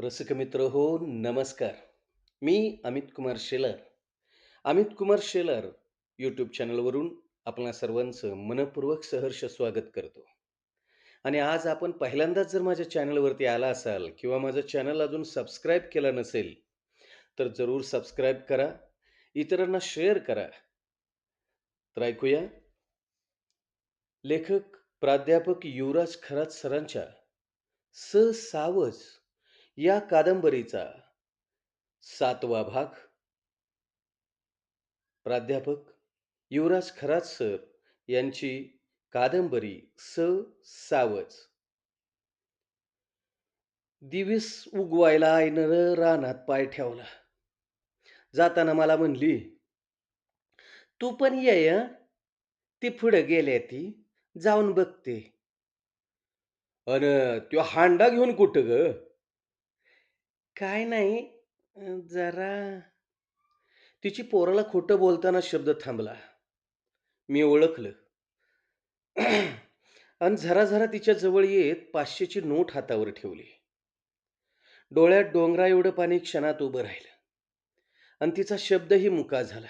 रसिक मित्र हो नमस्कार. मी अमित कुमार शेलर. अमित कुमार शेलर यूट्यूब चॅनलवरून आपल्या सर्वांचं मनपूर्वक सहर्ष स्वागत करतो. आणि आज आपण पहिल्यांदाच जर माझ्या चॅनलवरती आला असाल किंवा माझं चॅनल अजून सबस्क्राईब केलं नसेल तर जरूर सबस्क्राईब करा इतरांना शेअर करा. तर ऐकूया. लेखक प्राध्यापक युवराज खरात सरांच्या स सावज या कादंबरीचा सातवा भाग. प्राध्यापक युवराज खरात सर यांची कादंबरी स. सावज. दिवीस उगवायला आईनं रानात पाय ठेवला. जाताना मला म्हणली तू पण ये ती पुढं गेल्या ती. जाऊन बघते. अन त्यो हांडा घेऊन कुठं ग? काय नाही जरा तिची पोराला खोटं बोलताना शब्द थांबला. मी ओळखलं. आणि झरा झरा तिच्या जवळ येत पाचशेची नोट हातावर ठेवली. डोळ्यात डोंगरा एवढं पाणी क्षणात उभं राहिलं. आणि तिचा शब्दही मुका झाला.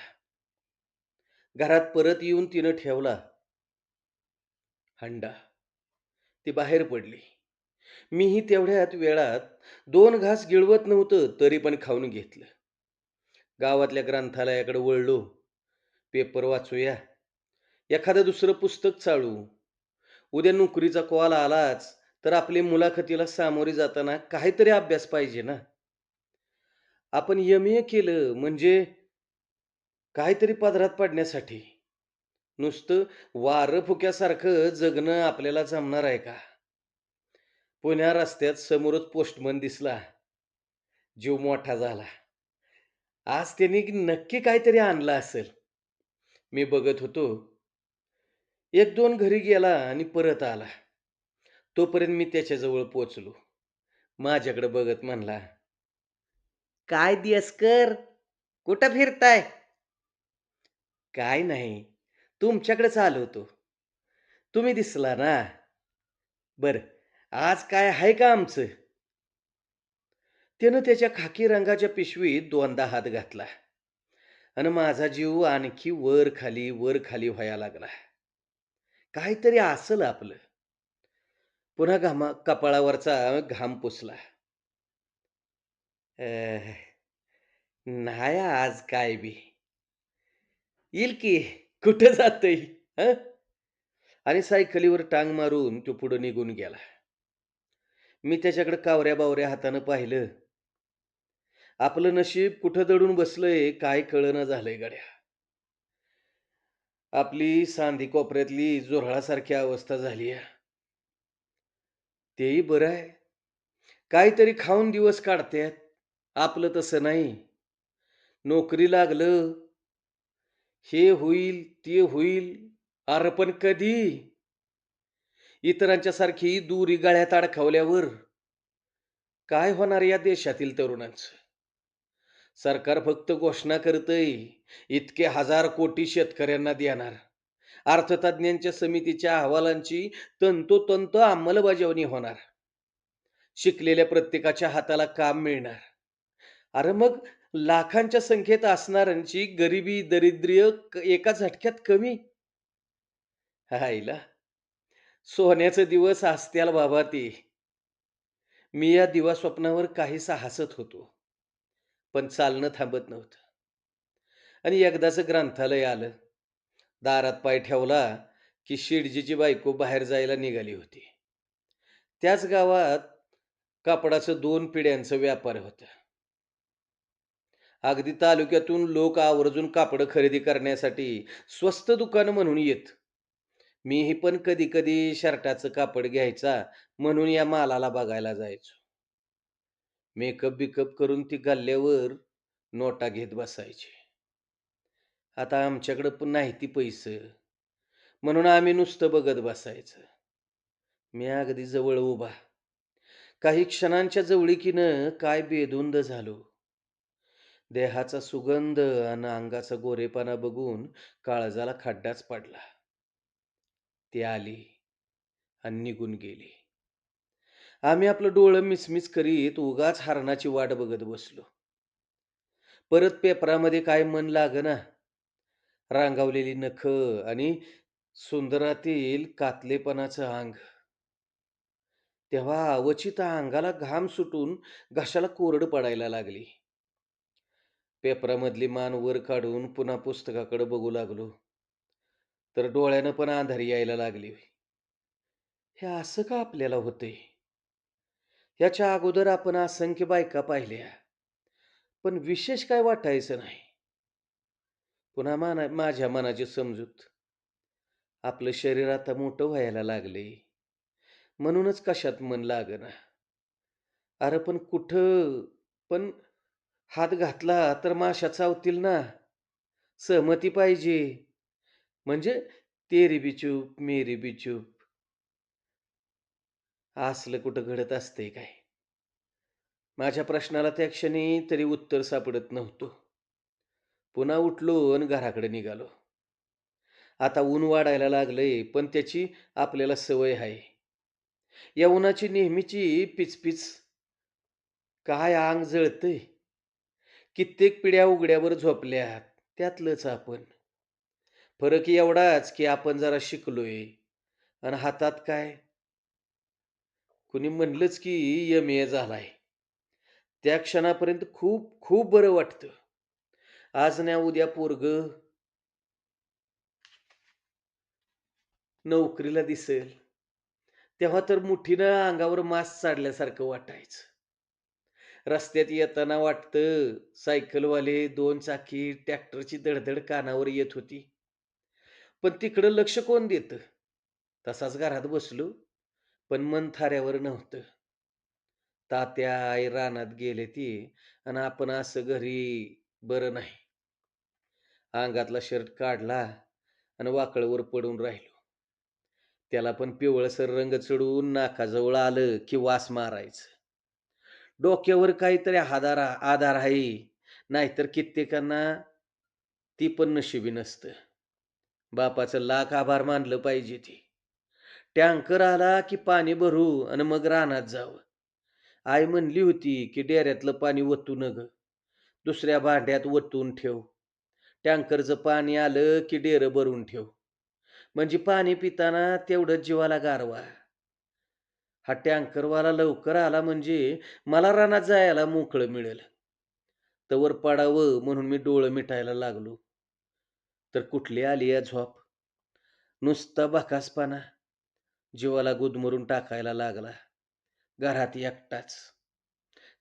घरात परत येऊन तिनं ठेवला. हंडा. ती बाहेर पडली. मीही तेवढ्यात वेळात दोन घास गिळवत नव्हतं तरी पण खाऊन घेतलं. गावातल्या ग्रंथालयाकडे वळलो. पेपर वाचूया. एखादं दुसरं पुस्तक चालू उद्या नोकरीचा कॉल आलाच तर आपली मुलाखतीला सामोरे जाताना काहीतरी अभ्यास पाहिजे ना? आपण एम ए केलं म्हणजे काहीतरी पदरात पडण्यासाठी. नुसतं वारं फुक्यासारखं जगणं आपल्याला जमणार आहे का? पुण्या रस्त्यात समोरच पोस्टमन दिसला. जीव मोठा झाला. आज त्यांनी नक्की काहीतरी आणलं असेल. मी बघत होतो. एक दोन घरी गेला आणि परत आला. तोपर्यंत मी त्याच्याजवळ पोचलो. माझ्याकडे बघत म्हणला काय दियसकर कुठं फिरताय? काय नाही. तुमच्याकडेच आलो होतो. तुम्ही दिसला ना? बरं. आज काय आहे का आमचं? त्यानं त्याच्या खाकी रंगाच्या पिशवीत दोनदा हात घातला. आणि माझा जीव आणखी वर खाली वर खाली व्हायला लागला. काहीतरी असल आपलं. पुन्हा घामा कपाळावरचा घाम पुसला. नाही आज काय बी. येईल की? कुठं जातय? आणि सायकलीवर टांग मारून तो पुढं निघून गेला. मी त्याच्याकडे कावऱ्या बावऱ्या हातानं पाहिलं. आपलं नशीब कुठं दडून बसलंय काय कळना झालंय गड्या. आपली सांधी कोपऱ्यातली जोरळासारखी अवस्था झाली तेही बरं आहे. काहीतरी खाऊन दिवस काढतात आपलं तसं नाही. नोकरी लागलं. हे होईल ते होईल. अरे पण कधी? इतरांच्या सारखी दुरी गळ्यात अडकवल्यावर काय होणार या देशातील तरुणांचं? सरकार फक्त घोषणा करतय इतके हजार कोटी शेतकऱ्यांना देणार. अर्थतज्ञांच्या समितीच्या अहवालांची तंतोतंत अंमलबजावणी होणार. शिकलेल्या प्रत्येकाच्या हाताला काम मिळणार. अरे मग लाखांच्या संख्येत असणाऱ्यांची गरिबी दरिद्र्य एका झटक्यात कमी? हायला सोन्याचे दिवस असत्याल बाबा ते. मी या दिवास्वप्नावर काहीसा हसत होतो पण चालणं थांबत नव्हतं. आणि एकदाचं ग्रंथालय आलं. दारात पाय ठेवला की शिडजीची बायको बाहेर जायला निघाली होती. त्याच गावात कापडाचं दोन पिढ्यांचं व्यापार होतं. अगदी तालुक्यातून लोक आवर्जून कापड खरेदी करण्यासाठी स्वस्त दुकानं म्हणून येत. मीही पण कधी कधी शर्टाचं कापड घ्यायचा म्हणून या मालाला बघायला जायचो. मेकअप बिकअप करून ती गल्ल्यावर नोटा घेत बसायची. आता आमच्याकडं पण नाही ती पैसे. म्हणून आम्ही नुसतं बघत बसायचं. मी अगदी जवळ उभा. काही क्षणांच्या जवळिकीनं काय बेधुंद झालो. देहाचा सुगंध आणि अंगाचा गोरेपणा बघून काळजाला खड्डाच पडला. ती आली आणि निघून गेले आम्ही आपलं डोळं मिसमिस करीत उगाच हरणाची वाट बघत बसलो. परत पेपरामध्ये काय मन लागना रांगावलेली नख आणि सुंदरातील कातलेपणाचं अंग. तेव्हा अवचित अंगाला घाम सुटून घशाला कोरड पडायला लागली. पेपरामधली मान वर काढून पुन्हा पुस्तकाकडे बघू लागलो. तर डोळ्यानं पण अंधारी यायला लागली. हे असं का आपल्याला होतंय? याच्या अगोदर आपण असंख्य बायका पाहिल्या, पण विशेष काय वाटायचं नाही. पुन्हा माना माझ्या मनाची समजूत. आपलं शरीर आता मोठं व्हायला लागलंय. म्हणूनच कशात मन लागेना. अरे पण कुठं पण हात घातला तर माशा चावतील ना. सहमती पाहिजे. म्हणजे तेरी भी चूप, मेरी भी चूप. असलं कुठं घडत असतंय काय? माझ्या प्रश्नाला त्या क्षणी तरी उत्तर सापडत नव्हतं. पुन्हा उठलो आणि घराकडे निघालो. आता ऊन वाढायला लागलंय, पण त्याची आपल्याला सवय आहे. या उन्हाची नेहमीची पिचपिच काय अंग जळतंय. कित्येक पिढ्या उघड्यावर झोपल्यात, त्यातलंच आपण. फरक एवढाच की आपण जरा शिकलोय आणि हातात काय? कुणी म्हणलंच की एम-ए झालाय. त्या क्षणापर्यंत खूप खूप बरं वाटतं. आज ना उद्या पोरग नोकरीला दिसेल. तेव्हा तर मुठीनं अंगावर मास्क चाडल्यासारखं वाटायचं. रस्त्यात येताना वाटतं सायकलवाले, दोन चाकी, ट्रॅक्टरची धडधड कानावर येत होती. पण तिकडं लक्ष कोण देतं? तसाच घरात बसलो, पण मन थाऱ्यावर नव्हतं. तात्या, आई रानात गेले ती आणि आपण असं घरी बरं नाही. अंगातला शर्ट काढला आणि वाकळवर पडून राहिलो. त्याला पण पिवळसर रंग चढून नाकाजवळ आलं की वास मारायचं. डोक्यावर काहीतरी आधार आधार आहे, नाहीतर कित्येकांना ती पण नशिबी नसतं. बापाचं लाख आभार मानलं पाहिजे ते. टँकर आला की पाणी भरू आणि मग रानात जावं. आई म्हणली होती की डेऱ्यातलं पाणी ओतू नग. दुसऱ्या भांड्यात ओतून ठेव. टँकरचं पाणी आलं की डेरं भरून ठेव. म्हणजे पाणी पिताना तेवढंच जीवाला गारवा. हा टँकरवाला लवकर आला म्हणजे मला रानात जायला मोकळं मिळेल. तवर पडावं म्हणून मी डोळं मिटायला लागलो. तर कुठली आली या झोप. नुसता बकासपणा जीवाला गुदमरून टाकायला लागला. घरात एकटाच.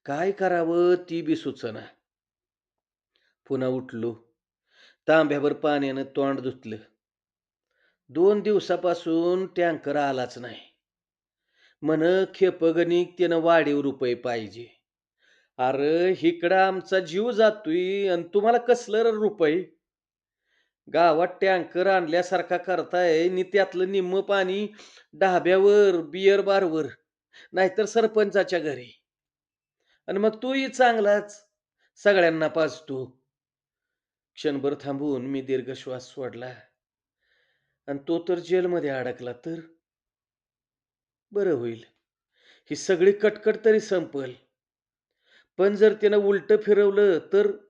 काय करावं ती बी सुचना. पुन्हा उठलो. तांब्याभर पाण्यानं तोंड धुतलं. दोन दिवसापासून टँकर आलाच नाही. म्हण खेपगणिक त्यानं वाढीव रुपये पाहिजे. अरे इकडं आमचा जीव जातोय आणि तुम्हाला कसलं र रुपये? गावात टँकर आणल्यासारखा करताय आणि त्यातलं निम्म पाणी ढाब्यावर, बियर बारवर, नाहीतर सरपंचाच्या घरी. आणि मग तूही चांगलाच सगळ्यांना पाजतो. क्षणभर थांबून मी दीर्घ श्वास सोडला. आणि तो तर जेलमध्ये अडकला तर? बरं होईल. ही सगळी कटकट तरी संपल. पण जर त्यानं उलटं फिरवलं तर?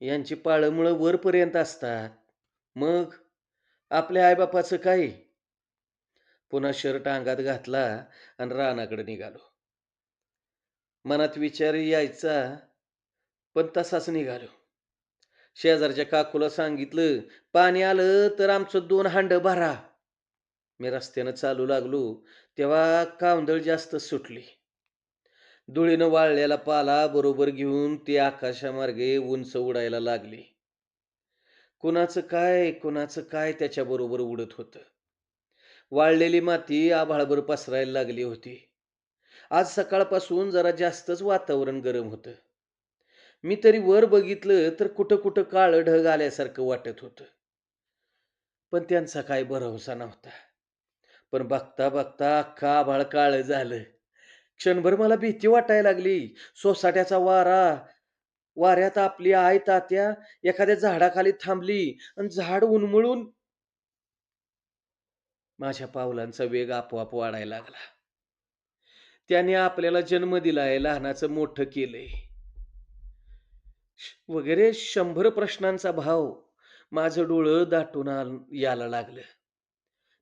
यांची पाळंमुळं वरपर्यंत असतात. मग आपल्या आईबापाचं काय? पुन्हा शर्ट अंगात घातला आणि रानाकडे निघालो. मनात विचार यायचा, पण तसाच निघालो. शेजारच्या काकूला सांगितलं, पाणी आलं तर आमचं दोन हांडं भरा. मी रस्त्यानं चालू लागलो, तेव्हा कावंदळ जास्त सुटली. धुळीनं वाळलेला पाला बरोबर घेऊन ती आकाशामार्गे उंच उडायला लागली. कुणाचं काय, कुणाचं काय त्याच्याबरोबर उडत होतं. वाळलेली माती आभाळभर पसरायला लागली होती. आज सकाळपासून जरा जास्तच वातावरण गरम होतं. मी तरी वर बघितलं तर कुठं कुठं काळं ढग आल्यासारखं वाटत होतं. पण त्यांचा काय भरवसा नव्हता. पण बघता बघता अख्खा आभाळ काळं झालं. क्षणभर मला भीती वाटायला लागली. सोसाट्याचा वारा, वाऱ्यात आपली आई तात्या एखाद्या झाडाखाली थांबली आणि झाड उन्मळून माझ्या पावलांचा वेग आपोआप वाढायला लागला. त्याने आपल्याला जन्म दिलाय, लहानाचं मोठं केलंय. वगैरे शंभर प्रश्नांचा भाव माझं डोळं दाटून यायला लागलं.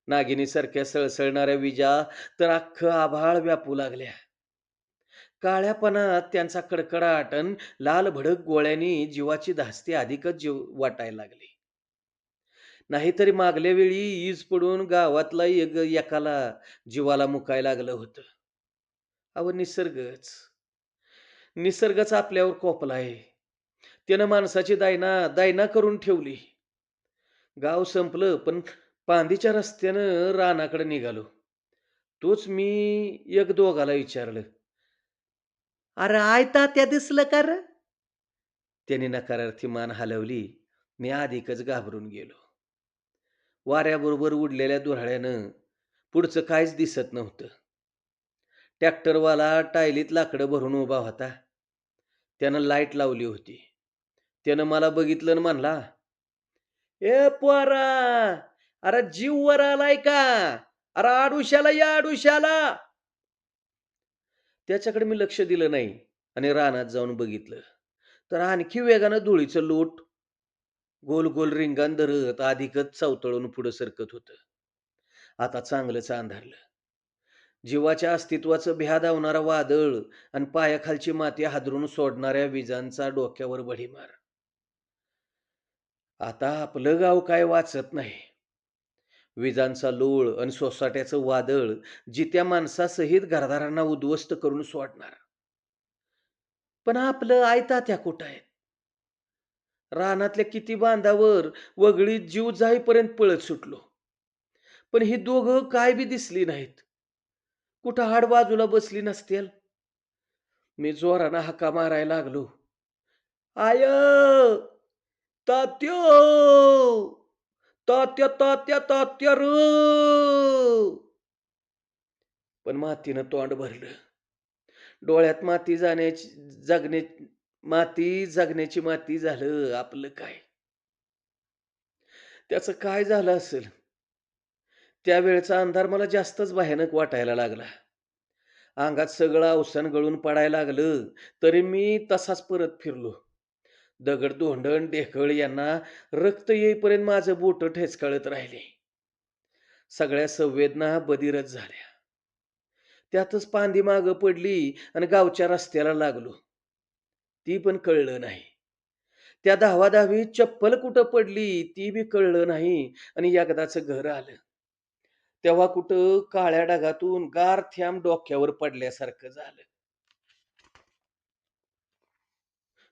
नागिनीसारख्या सळसळणाऱ्या विजा तर अख्खं आभाळ व्यापू लागल्या. काळ्यापणात त्यांचा कडकडाटन लाल भडक गोळ्यांनी जीवाची धास्ती अधिकच जीव वाटायला लागली. नाहीतरी मागल्या वेळी ईज पडून गावातला एक एकाला जीवाला मुकायला लागलं होतं. अहो निसर्गच. निसर्गच आपल्यावर कोपलाय. त्यानं माणसाची दायना दायना करून ठेवली. गाव संपलं, पण पांदीच्या रस्त्यानं रानाकडे निघालो. तोच मी एक दोघाला विचारलं. "अरे आय तात्या दिसलं का रं?" त्याने नकारार्थी मान हलवली. मी अधिकच घाबरून गेलो. वाऱ्याबरोबर उडलेल्या धुराळ्यानं पुढचं काहीच दिसत नव्हतं. ट्रॅक्टरवाला टायलीत लाकडं भरून उभा होता. त्यानं लाइट लावली होती. त्यानं मला बघितलं आणि म्हणला, "ए पोरा, अरे जीव वर आलाय का? अरे आडुशाला या आडुशाला." त्याच्याकडे मी लक्ष दिलं नाही आणि रानात जाऊन बघितलं. तर आणखी वेगानं धुळीचं लोट गोल गोल रिंगान धरत अधिकच चवतळून पुढं सरकत होतं. आता चांगलंच अंधारलं. जीवाच्या अस्तित्वाचं भ्या धावणारा वादळ आणि पायाखालची माती हादरून सोडणाऱ्या विजांचा डोक्यावर बढीमार आता आपलं गाव काय वाचत नाही. विजांचा लोळ आणि सोसाट्याचं वादळ जित्या माणसासहित घरदारांना उद्ध्वस्त करून सोडणार. पण आपलं आयतात्या कुठं आहेत? रानातल्या किती बांधावर वगळीत जीव जाईपर्यंत पळत सुटलो. पण ही दोघं काय बी दिसली नाहीत. कुठं हाड बाजूला बसली नसतील. मी जोरानं हाका मारायला लागलो. "आय! तात्यो! तात्या, तात्या, तात्या र पण मातीनं तोंड भरलं. डोळ्यात माती जाण्याची जगणे माती जगण्याची माती झालं आपलं काय? त्याचं काय झालं असेल? त्यावेळचा अंधार मला जास्तच भयानक वाटायला लागला. अंगात सगळं अवसान गळून पडायला लागलं, तरी मी तसाच परत फिरलो. दगड-धोंडण, ढेकळ यांना रक्त येईपर्यंत माझं बोटं ठेचकाळत राहिले. सगळ्या संवेदना बदिरच झाल्या. त्यातच पांदी मागं पडली आणि गावच्या रस्त्याला लागलो. ती पण कळलं नाही. त्या धावाधावी चप्पल कुठं पडली ती बी कळलं नाही आणि एकदाचं घर आलं. तेव्हा कुठं काळ्या ढगातून गार थ्याम डोक्यावर पडल्यासारखं झालं.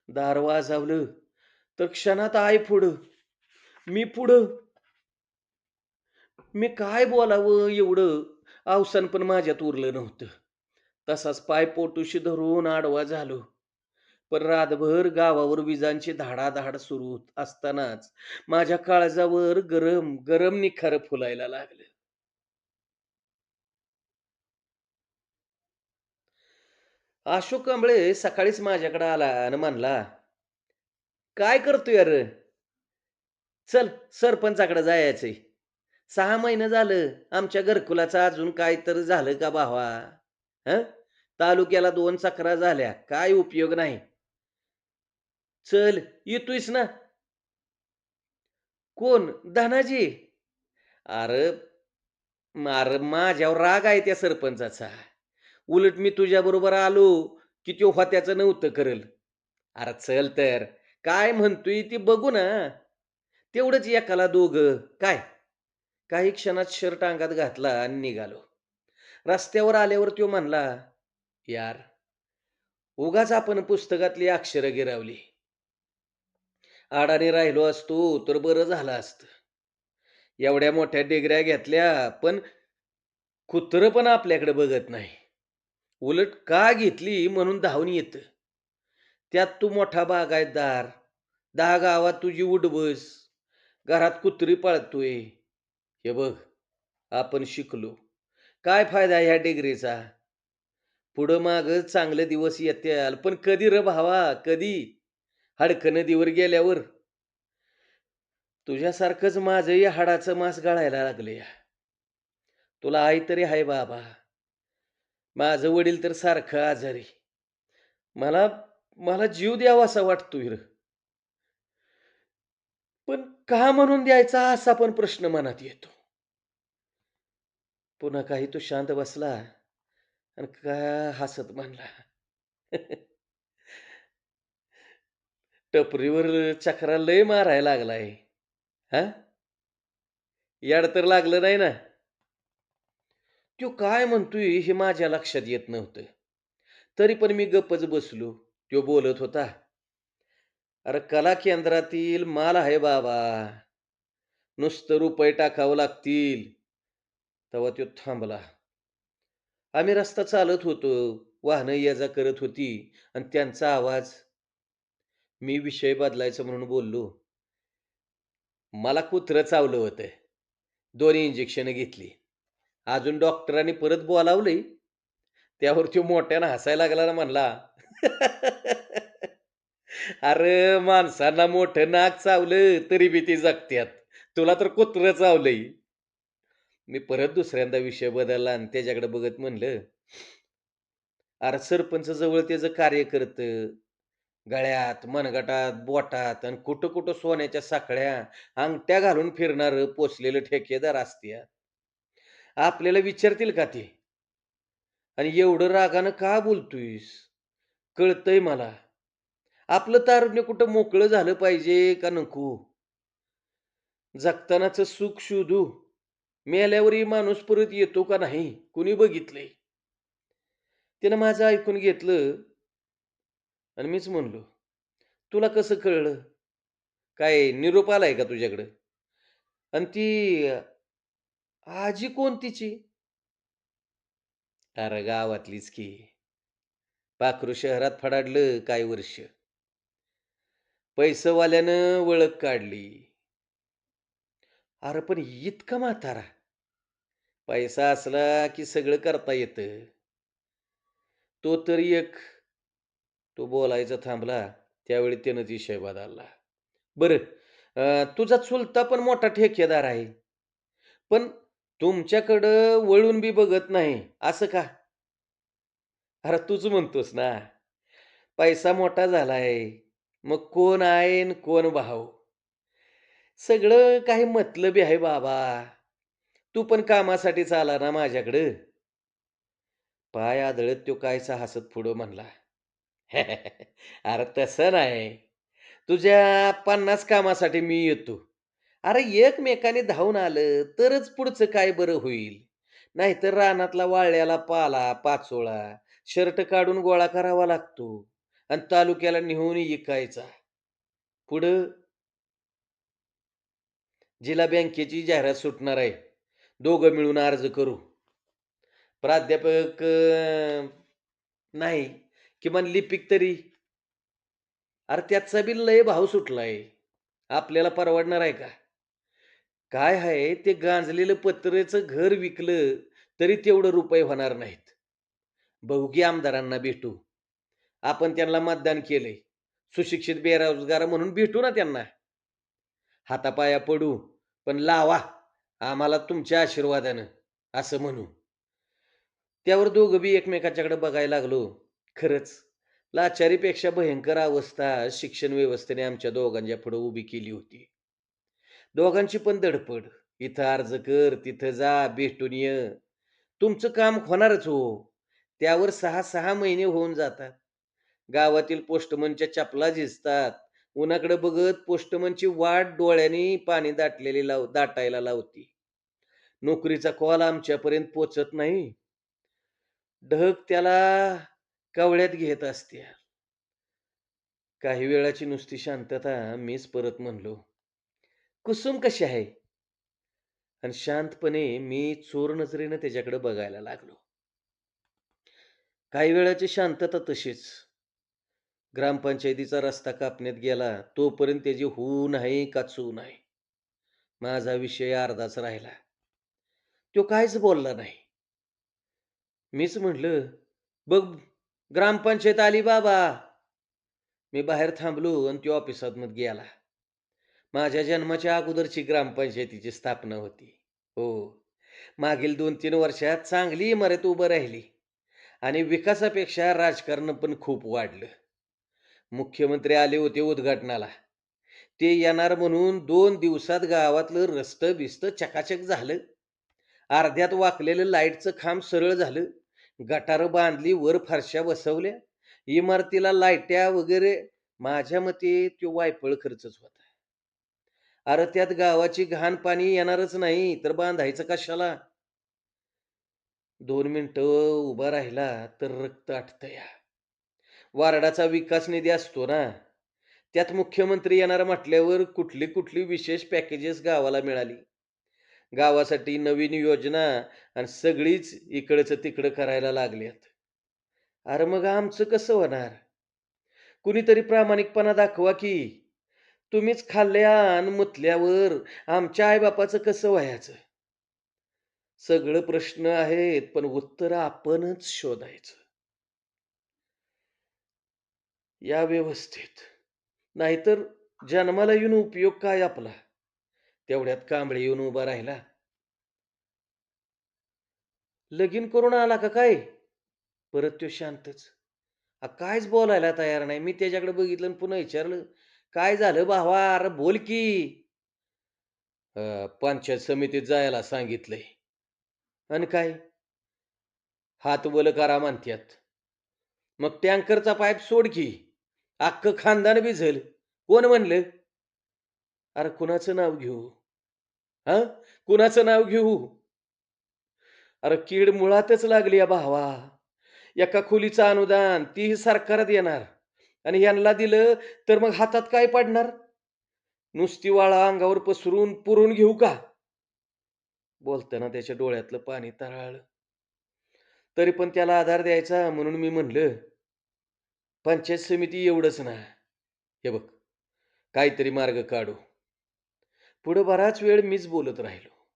दार वाजवलं, तर क्षणात आय पुढं, मी पुढं. मी काय बोलावं एवढं आवसान पण माझ्यात उरलं नव्हतं. तसाच पाय पोटूशी धरून आडवा झालो. पण रातभर गावावर विजांची धाडाधाड सुरू असतानाच माझ्या काळजावर गरम गरम निखार फुलायला लागलं. अशोक कांबळे सकाळीच माझ्याकडे आला आणि म्हणला, "काय करतोय रं? चल सरपंचाकडे जायचंय. सहा महिने झालं आमच्या घरकुलाचं अजून काय तर झालं का भावा? ह तालुक्याला दोन चकरा झाल्या, काय उपयोग नाही. चल येतोयस ना?" "कोण? धनाजी?" "अरे, अरे माझ्यावर राग आहे त्या सरपंचाचा. उलट मी तुझ्याबरोबर आलो, की तो होत्याचं नव्हतं करल." "अरे चल तर, काय म्हणतोय ती बघू ना. तेवढंच एकाला दोघं, काय?" काही क्षणात शर्ट अंगात घातला आणि निघालो. रस्त्यावर आल्यावर तो म्हणला, "यार, उगाच आपण पुस्तकातली अक्षरं गिरावली. आडाने राहिलो असतो तर बरं झालं असतं. एवढ्या मोठ्या डिग्र्या घेतल्या, पण कुत्रं पण आपल्याकडे बघत नाही. उलट का घेतली म्हणून धावून येतं. त्यात तू मोठा बागायतदार, दहा गावात तुझी उठ-बस, घरात कुत्री पाळतोय. हे बघ, आपण शिकलो. काय फायदा ह्या डिग्रीचा? पुढं मागं चांगले दिवस येत्याल पण कधी र भावा, कधी? हडक नदीवर गेल्यावर." "तुझ्यासारखंच माझंही हाडाचं मांस गळायला लागलंय. तुला आई तरी आहे बाबा. माझं वडील तर सारखं आजारी. मला मला जीव द्यावा असा वाटतोय हिर पण का म्हणून द्यायचा असा पण प्रश्न मनात येतो. पुन्हा काही तो शांत बसला आणि का हसत म्हणला. टपरीवर चकरा लय मारायला लागलाय. हा याड तर लागलं नाही ना? त्यो काय म्हणतोय हे माझ्या लक्षात येत नव्हतं. तरी पण मी गप्पच बसलो. त्यो बोलत होता. "अरे कला केंद्रातील माल आहे बाबा. नुसतं रुपये टाकावं लागतील." तेव्हा त्यो थांबला. आम्ही रस्ता चालत होतो. वाहनं ये-जा करत होती आणि त्यांचा आवाज. मी विषय बदलायचा म्हणून बोललो. मला कुत्रं चावलं होतं. 2 इंजेक्शनं घेतली. अजून डॉक्टरांनी परत बोलावलंय. त्यावर तो मोठ्यानं हसायला लागला ना म्हणला, "अरे माणसांना मोठं नाक चावलं तरी बी ती जगत्यात. तुला तर कुत्रं चावलंय." मी परत दुसऱ्यांदा विषय बदलला आणि त्याच्याकडे बघत म्हणलं, "अरे सरपंच जवळ त्याचं कार्यकर्तं, गळ्यात, मनगटात, बोटात आणि कुठं-कुठं सोन्याच्या साखळ्या, अंगठ्या घालून फिरणार पोचलेलं ठेकेदार असत्या आपल्याला विचारतील का ते? आणि एवढं रागानं का बोलतोयस? कळतंय मला. आपलं तारुण्य कुठं मोकळं झालं पाहिजे का नको? जगतानाचं सुख शोधू. मेल्यावरही माणूस परत येतो का नाही? कुणी बघितले त्यानं माझं ऐकून घेतलं आणि मीच म्हणलो, "तुला कसं कळलं? काय निरोप आलाय का तुझ्याकडं? आणि ती आजी कोणतीची "अरे गावातलीच की. पाखरू शहरात फडाडलं काही वर्ष. पैसवाल्यानं वळख काढली." "अरे पण इतका म्हातारा?" "पैसा असला की सगळं करता येत तो तरी एक तो बोलायचा थांबला. त्यावेळी त्यानंच शैबाद आला "बरं तुझा चुलता पण मोठा ठेकेदार आहे. पण तुमच्याकडं वळून बी बघत नाही, असं का?" "अरे तूच म्हणतोस ना. पैसा मोठा झालाय. मग कोण आहे कोण भाऊ सगळं काही मतलबी आहे बाबा. तू पण कामासाठीच आला ना माझ्याकडं." पाय आदळत तो कायसा हसत पुढं म्हणला, "अरे तसं नाही. तुझ्या 50 कामासाठी मी येतो. अरे एकमेकाने धावून आलं तरच पुढचं काय बरं होईल. नाहीतर रानातला वाळ्याला पाला, पाचोळा, शर्ट काढून गोळा करावा लागतो आणि तालुक्याला नेऊन विकायचा. पुढं जिल्हा बँकेची जाहिरात सुटणार आहे. दोघं मिळून अर्ज करू. प्राध्यापक नाही, किमान लिपिक तरी. अरे त्याचा बी लय भाव सुटलाय. आपल्याला परवडणार आहे का? काय आहे ते गांजलेलं पत्र्याचं घर विकलं तरी तेवढं रुपये होणार नाहीत. बहुगी आमदारांना भेटू. आपण त्यांना मतदान केलंय. सुशिक्षित बेरोजगार म्हणून भेटू ना त्यांना. हातापाया पडू, पण लावा आम्हाला तुमच्या आशीर्वादानं, असं म्हणू. त्यावर दोघं बी एकमेकाच्याकडे बघायला लागलो. खरंच लाचारीपेक्षा भयंकर अवस्था शिक्षण व्यवस्थेने आमच्या दोघांच्या पुढे उभी केली होती. दोघांची पण धडपड. इथं अर्ज कर, तिथं जा, भेटून ये. तुमचं काम होणारच हो. त्यावर 6-6 महिने होऊन जातात. गावातील पोस्टमनच्या चपला झिजतात. उन्हाकडे बघत पोस्टमनची वाट डोळ्याने पाणी दाटलेली लाव दाटायला लावती. नोकरीचा कॉल आमच्यापर्यंत पोचत नाही. ढग त्याला कावळ्यात घेत असत्या. काही वेळाची नुसती शांतता. मीच परत म्हणलो, "कुसुम कशी आहे?" आणि शांतपणे मी चोर नजरेनं त्याच्याकडे बघायला लागलो. काही वेळाची शांतता तशीच. ग्रामपंचायतीचा रस्ता कापण्यात गेला तोपर्यंत त्याची होऊ नाही का नाही. माझा विषय अर्धाच राहिला. तो काहीच बोलला नाही. मीच म्हटलं, "बघ ग्रामपंचायत आली बाबा." मी बाहेर थांबलो आणि तो ऑफिसातनं गेला. माझ्या जन्माच्या अगोदरची ग्रामपंचायतीची स्थापना होती. हो. मागील 2-3 वर्षात चांगली इमारत उभं राहिली आणि विकासापेक्षा राजकारण पण खूप वाढलं. मुख्यमंत्री आले होते उद्घाटनाला. ते येणार म्हणून दोन दिवसात गावातलं रस्तं बिस्त चकाचक झालं. अर्ध्यात वाकलेलं लाईटचं खांब सरळ झालं. गटारं बांधली, वर फारशा बसवल्या. इमारतीला लाईट्या वगैरे. माझ्या मते तो वायफळ खर्चच होता. अरे त्यात गावाची घाण पाणी येणारच नाही, तर बांधायचं कशाला? दोन मिनिट उभा राहिला तर रक्त आटतया वार्डाचा विकास निधी असतो ना, त्यात मुख्यमंत्री येणार म्हटल्यावर कुठली कुठली विशेष पॅकेजेस गावाला मिळाली. गावासाठी नवीन योजना आणि सगळीच इकडचं तिकडं करायला लागल्यात. अरे मग आमचं कसं होणार? कुणीतरी प्रामाणिकपणा दाखवा की. तुम्हीच खाल्ल्या अन मुतल्यावर आमच्या आई-बापाचं कसं व्हायचं? सगळं प्रश्न आहेत, पण उत्तर आपणच शोधायचं. या व्यवस्थेत नाहीतर जन्माला येऊन उपयोग काय आपला? तेवढ्यात कांबळे येऊन उभा राहिला. लगीन करून आला का काय? परत तो शांतच. कायच काहीच बोलायला तयार नाही. मी त्याच्याकडे बघितलं आणि पुन्हा विचारलं, "काय झालं भावा? अरे बोल की." "अ, पंचायत समितीत जायला सांगितलंय." "आणि काय?" "हात बोल करा म्हणत्यात." "मग टँकरचा पाईप सोड की. अख्खं खानदान भिजल." "कोण म्हणलं?" "अरे कुणाचं नाव घेऊ?" हा कुणाचं नाव घेऊ?" "अरे कीड मुळातच लागली या भावा. एका खोलीचं अनुदान तीही सरकारात येणार आणि यांना दिलं तर मग हातात काय पडणार? नुसती वाळा अंगावर पसरून पुरून घेऊ का?" बोलताना त्याच्या डोळ्यातलं पाणी तळाळलं. तरी पण त्याला आधार द्यायचा म्हणून मी म्हणलं, "पंचायत समिती एवढंच ना. हे बघ, काहीतरी मार्ग काढू." पुढं बराच वेळ मीच बोलत राहिलो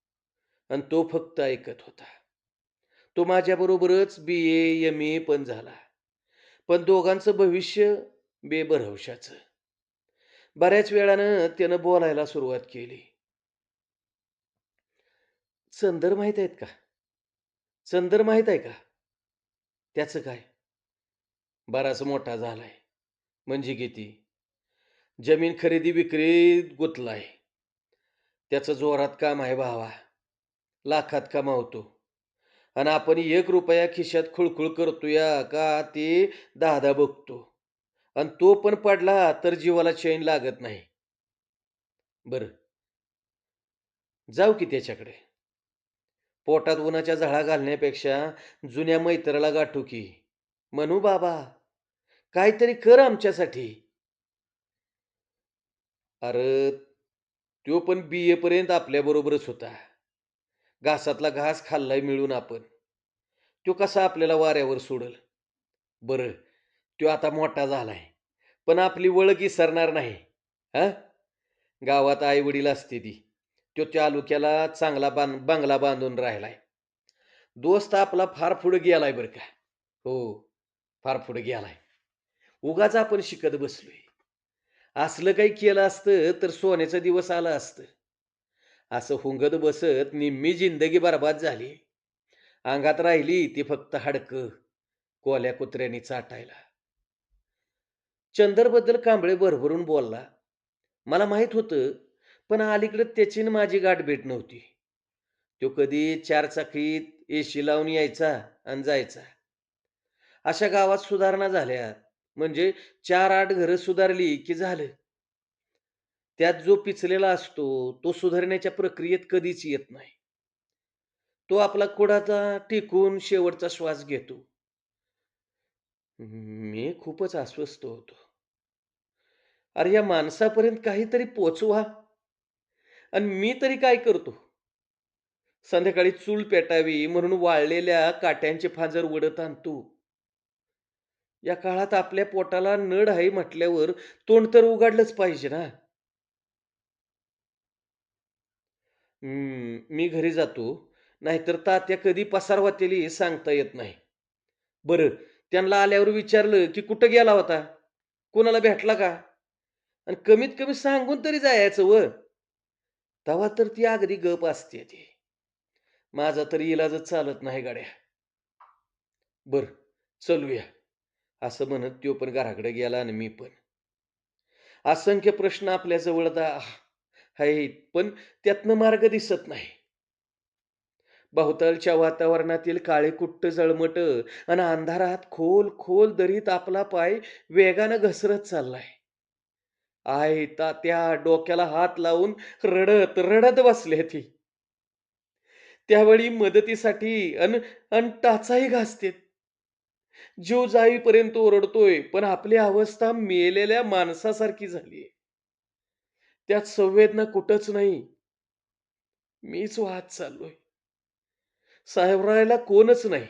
आणि तो फक्त ऐकत होता. तो माझ्याबरोबरच बी-ए, एम-ए पण झाला. पण दोघांचं भविष्य बेभरवशाचं. बऱ्याच वेळानं त्यानं बोलायला सुरुवात केली. चंदर माहीत आहेत का? चंदर माहीत आहे का? त्याचं काय? बराच मोठा झालाय. म्हणजे किती? जमीन खरेदी विक्रीत गुतलाय त्याचं जोरात काम आहे भावा. लाखात कमावतो. आणि आपण एक रुपया खिशात खुळखुळ करतोया का ते दादा बघतो. आणि तो पण पडला तर जीवाला चैन लागत नाही. बरं. जाऊ की त्याच्याकडे. पोटात उन्हाच्या झळा घालण्यापेक्षा जुन्या मैत्राला गाठू की. म्हणू बाबा, काहीतरी कर आमच्यासाठी. अरे, तो पण बी-ए पर्यंत आपल्याबरोबरच होता. घासातला घास खाल्लाय मिळून आपण. तो कसा आपल्याला वाऱ्यावर सोडल? बरं, तो आता मोठा झालाय. पण आपली ओळख विसरणार नाही. हां? गावात आई-वडील असतेती. तो तालुक्याला चांगला बांध बंगला बांधून राहिलाय. दोस्त आपला फार पुढे गेलाय बरं का. हो, फार पुढे गेलाय. उगाच आपण शिकत बसलोय. असलं काही केलं असतं तर सोन्याचा दिवस आला असतं. असं हुंगत बसत निम्मी जिंदगी बरबाद झाली. अंगात राहिली ती फक्त हाडकं, कोल्या कुत्र्यांनी चाटायला. चंदरबद्दल कांबळे भरभरून बोलला. मला माहीत होतं, पण अलीकडे त्याची आणि माझी गाठभेट नव्हती. तो कधी चारचाकीत एसी लावून यायचा आणि जायचा. अशा गावात सुधारणा झाल्या म्हणजे 4-8 घरं सुधारली की झालं. त्यात जो पिचलेला असतो, तो सुधारण्याच्या प्रक्रियेत कधीच येत नाही. तो आपला कुडाचा टिकून शेवटचा श्वास घेतो. मी खूपच अस्वस्थ होतो. अरे या माणसापर्यंत काहीतरी पोचवा आणि मी तरी काय करतो? संध्याकाळी चूल पेटावी म्हणून वाळलेल्या काट्यांचे फांजर उडत आणतो. या काळात आपल्या पोटाला नड आहे म्हटल्यावर तोंड तर उघडलंच पाहिजे ना. हम्म मी घरी जातो. नाहीतर तात्या कधी पसार हे सांगता येत नाही. बरं, त्यांना आल्यावर विचारलं की कुठं गेला होता? कोणाला भेटला का? आणि कमीत कमी सांगून तरी जायचं व. तेव्हा तर ती अगदी गप असते ती. माझा तरी इलाजच चालत नाही गाड्या. बर चलूया. असं म्हणत तो पण घराकडे गेला आणि मी पण. असंख्य प्रश्न आपल्या जवळ आहेत पण त्यातनं मार्ग दिसत नाही. बहुतालच्या वातावरणातील काळे कुट्ट जळमट आणि अंधारात खोल खोल दरीत आपला पाय वेगानं घसरत चाललाय. आयता त्या डोक्याला हात लावून रडत रडत बसले ती त्यावेळी मदतीसाठी अन अन टाचाही घासतेत. जीव जाईपर्यंत ओरडतोय पण आपली अवस्था मेलेल्या माणसासारखी झाली त्यात संवेदना कुठंच नाही. मीच वाहत चाललोय. साहेबरायला कोणच नाही.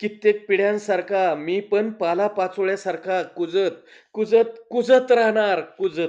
कित्येक पिढ्यांसारखा मी पण पाला पाचोळ्यासारखा कुजत कुजत कुजत राहणार कुजत.